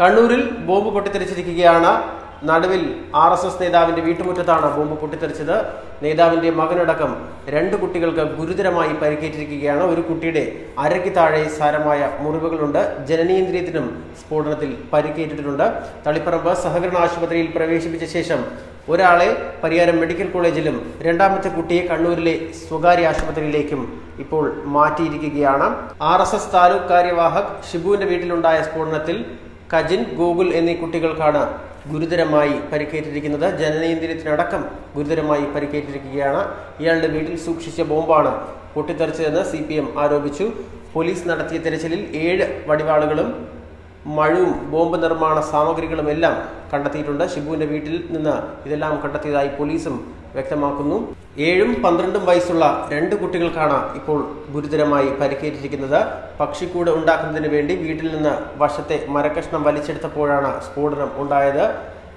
കണ്ണൂരിൽ ബോംബ് പൊട്ടിത്തെറിച്ചിരിക്കുകയാണ്. നടുവിൽ R S S നേതാവിന്റെ വീട്ടുമുറ്റത്താണ് ബോംബ് പൊട്ടിത്തെറിച്ചത്. നേതാവിന്റെ മകനടക്കം രണ്ട് കുട്ടികൾക്ക് ഗുരുതരമായി പരിക്കേറ്റിരിക്കുകയാണ്. ഒരു കുട്ടിയുടെ അരയ്ക്ക് താഴെ സാരമായ മുറിവുകളുണ്ട്. ജനനേന്ദ്രിയത്തിനും സ്ഫോടനത്തിൽ പരിക്കേറ്റിട്ടുണ്ട്. തളിപ്പറമ്പ് സഹകരണ ആശുപത്രിയിൽ പ്രവേശിപ്പിച്ച ശേഷം ഒരാളെ പരിയാരം മെഡിക്കൽ കോളേജിലും രണ്ടാമത്തെ കുട്ടിയെ കണ്ണൂരിലെ സ്വകാര്യ ആശുപത്രിയിലേക്കും ഇപ്പോൾ മാറ്റിയിരിക്കുകയാണ്. ആർ എസ് എസ് താലൂക്ക് കാര്യവാഹക് ഷിബുവിന്റെ വീട്ടിലുണ്ടായ സ്ഫോടനത്തിൽ കജിൻ ഗൂഗിൾ എന്നീ കുട്ടികൾക്കാണ് ഗുരുതരമായി പരിക്കേറ്റിരിക്കുന്നത്. ജനനേന്ദ്രിയത്തിനടക്കം ഗുരുതരമായി പരിക്കേറ്റിരിക്കുകയാണ്. ഇയാളുടെ വീട്ടിൽ സൂക്ഷിച്ച ബോംബാണ് പൊട്ടിത്തെറിച്ചതെന്ന് സി ആരോപിച്ചു. പോലീസ് നടത്തിയ തെരച്ചിലിൽ ഏഴ് വടിവാളുകളും മഴവും ബോംബ് നിർമ്മാണ സാമഗ്രികളും എല്ലാം കണ്ടെത്തിയിട്ടുണ്ട്. ഷിബുവിന്റെ വീട്ടിൽ നിന്ന് ഇതെല്ലാം കണ്ടെത്തിയതായി പോലീസും വ്യക്തമാക്കുന്നു. ഏഴും പന്ത്രണ്ടും വയസ്സുള്ള രണ്ട് കുട്ടികൾക്കാണ് ഇപ്പോൾ ഗുരുതരമായി പരിക്കേറ്റിരിക്കുന്നത്. പക്ഷിക്കൂട് ഉണ്ടാക്കുന്നതിന് വേണ്ടി വീട്ടിൽ നിന്ന് വശത്തെ മരക്കഷ്ണം വലിച്ചെടുത്തപ്പോഴാണ് സ്ഫോടനം ഉണ്ടായത്.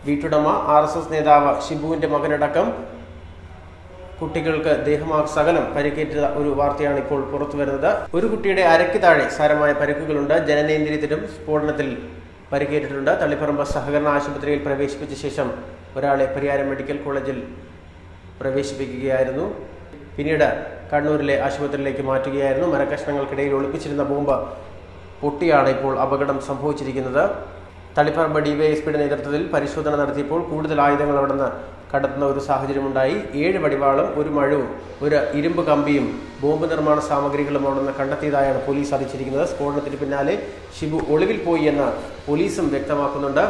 വീട്ടുടമ ആർ നേതാവ് ഷിബുവിന്റെ മകനടക്കം കുട്ടികൾക്ക് ദേഹമാക് സകലം പരിക്കേറ്റ ഒരു വാർത്തയാണ് ഇപ്പോൾ പുറത്തു വരുന്നത്. ഒരു കുട്ടിയുടെ അരയ്ക്ക് താഴെ സാരമായ പരിക്കുകളുണ്ട്. ജനനേന്ദ്രിയത്തിലും സ്ഫോടനത്തിൽ പരിക്കേറ്റിട്ടുണ്ട്. തള്ളിപ്പറമ്പ് സഹകരണ ആശുപത്രിയിൽ പ്രവേശിപ്പിച്ച ശേഷം ഒരാളെ പരിയാരം മെഡിക്കൽ കോളേജിൽ പ്രവേശിപ്പിക്കുകയായിരുന്നു. പിന്നീട് കണ്ണൂരിലെ ആശുപത്രിയിലേക്ക് മാറ്റുകയായിരുന്നു. മരക്കഷ്ണങ്ങൾക്കിടയിൽ ഒളിപ്പിച്ചിരുന്ന ബോംബ് പൊട്ടിയാണ് ഇപ്പോൾ അപകടം സംഭവിച്ചിരിക്കുന്നത്. തളിപ്പറമ്പ് ഡിവൈഎസ്പിയുടെ നേതൃത്വത്തിൽ പരിശോധന നടത്തിയപ്പോൾ കൂടുതൽ ആയുധങ്ങൾ അവിടെ നിന്ന് കണ്ടെത്തുന്ന ഒരു സാഹചര്യമുണ്ടായി. ഏഴ് വടിവാളും ഒരു മഴവും ഒരു ഇരുമ്പ് കമ്പിയും ബോംബ് നിർമ്മാണ സാമഗ്രികളും അവിടെ കണ്ടെത്തിയതായാണ് പോലീസ് അറിയിച്ചിരിക്കുന്നത്. സ്ഫോടനത്തിന് പിന്നാലെ ഷിബു ഒളിവിൽ പോയി എന്ന് പോലീസും വ്യക്തമാക്കുന്നുണ്ട്.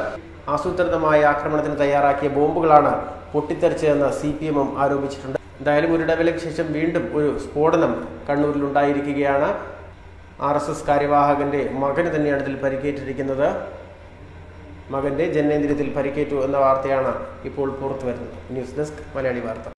ആസൂത്രിതമായ ആക്രമണത്തിന് തയ്യാറാക്കിയ ബോംബുകളാണ് പൊട്ടിത്തെറിച്ചതെന്ന് സി പി എമ്മും ആരോപിച്ചിട്ടുണ്ട്. എന്തായാലും ഒരു ഇടവേളയ്ക്ക് ശേഷം വീണ്ടും ഒരു സ്ഫോടനം കണ്ണൂരിൽ ഉണ്ടായിരിക്കുകയാണ്. ആർ എസ് എസ് കാര്യവാഹകന്റെ മകന് തന്നെയാണ് ഇതിൽ പരിക്കേറ്റിരിക്കുന്നത്. മകന്റെ ജനനേന്ദ്രിയത്തിൽ പരിക്കേറ്റു എന്ന വാർത്തയാണ് ഇപ്പോൾ പുറത്തു വരുന്നത് ന്യൂസ് ഡെസ്ക് മലയാളി വാർത്ത.